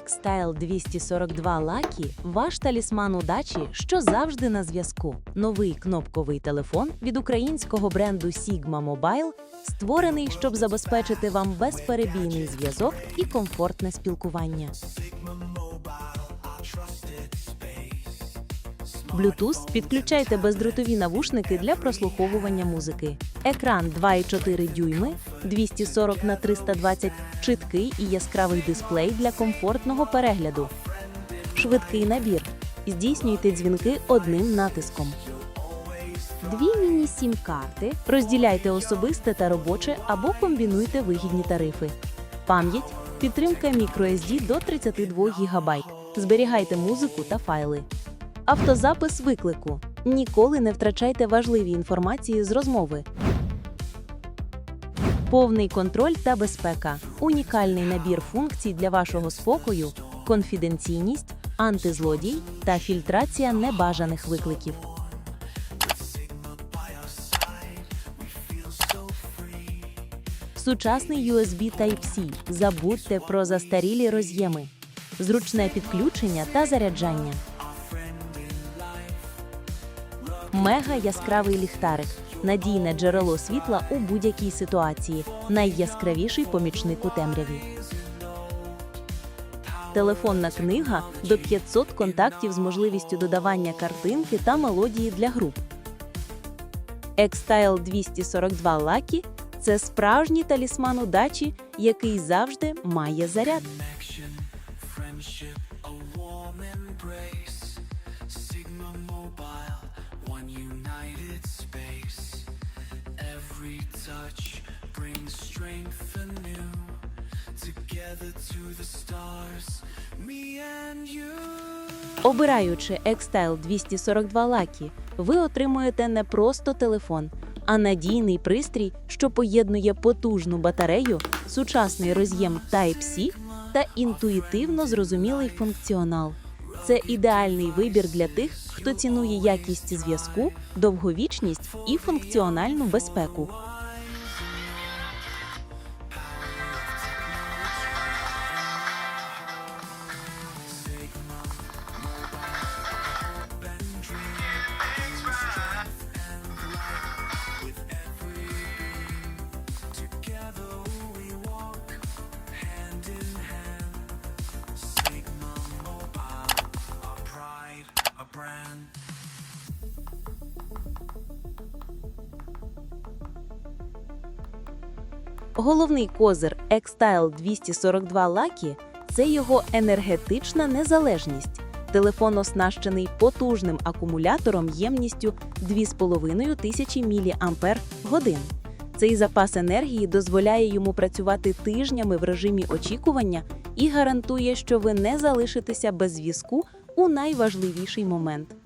X-Style 242 Lucky – ваш талісман удачі, що завжди на зв'язку. Новий кнопковий телефон від українського бренду Sigma Mobile створений, щоб забезпечити вам безперебійний зв'язок і комфортне спілкування. Bluetooth підключайте бездротові навушники для прослуховування музики. Екран 2,4 дюйми, 240 на 320, чіткий і яскравий дисплей для комфортного перегляду. Швидкий набір. Здійснюйте дзвінки одним натиском. Дві міні-сім-карти. Розділяйте особисте та робоче або комбінуйте вигідні тарифи. Пам'ять. Підтримка microSD до 32 ГБ. Зберігайте музику та файли. Автозапис виклику. Ніколи не втрачайте важливі інформації з розмови. Повний контроль та безпека. Унікальний набір функцій для вашого спокою, конфіденційність, антизлодій та фільтрація небажаних викликів. Сучасний USB Type-C. Забудьте про застарілі роз'єми, зручне підключення та заряджання. Мега яскравий ліхтарик. Надійне джерело світла у будь-якій ситуації. Найяскравіший помічник у темряві. Телефонна книга до 500 контактів з можливістю додавання картинки та мелодії для груп. X-Style 242 Lucky – це справжній талісман удачі, який завжди має заряд. Sigma Mobile, one united space. Every touch brings strength anew. Together to. Обираючи X-Style 242 Lucky, ви отримуєте не просто телефон, а надійний пристрій, що поєднує потужну батарею, сучасний роз'єм Type-C та інтуїтивно зрозумілий функціонал. Це ідеальний вибір для тих, хто цінує якість зв'язку, довговічність і функціональну безпеку. Головний козир X-Style 242 Lucky – це його енергетична незалежність. Телефон оснащений потужним акумулятором ємністю 2500 тисячі мАч. Цей запас енергії дозволяє йому працювати тижнями в режимі очікування і гарантує, що ви не залишитеся без зв'язку у найважливіший момент.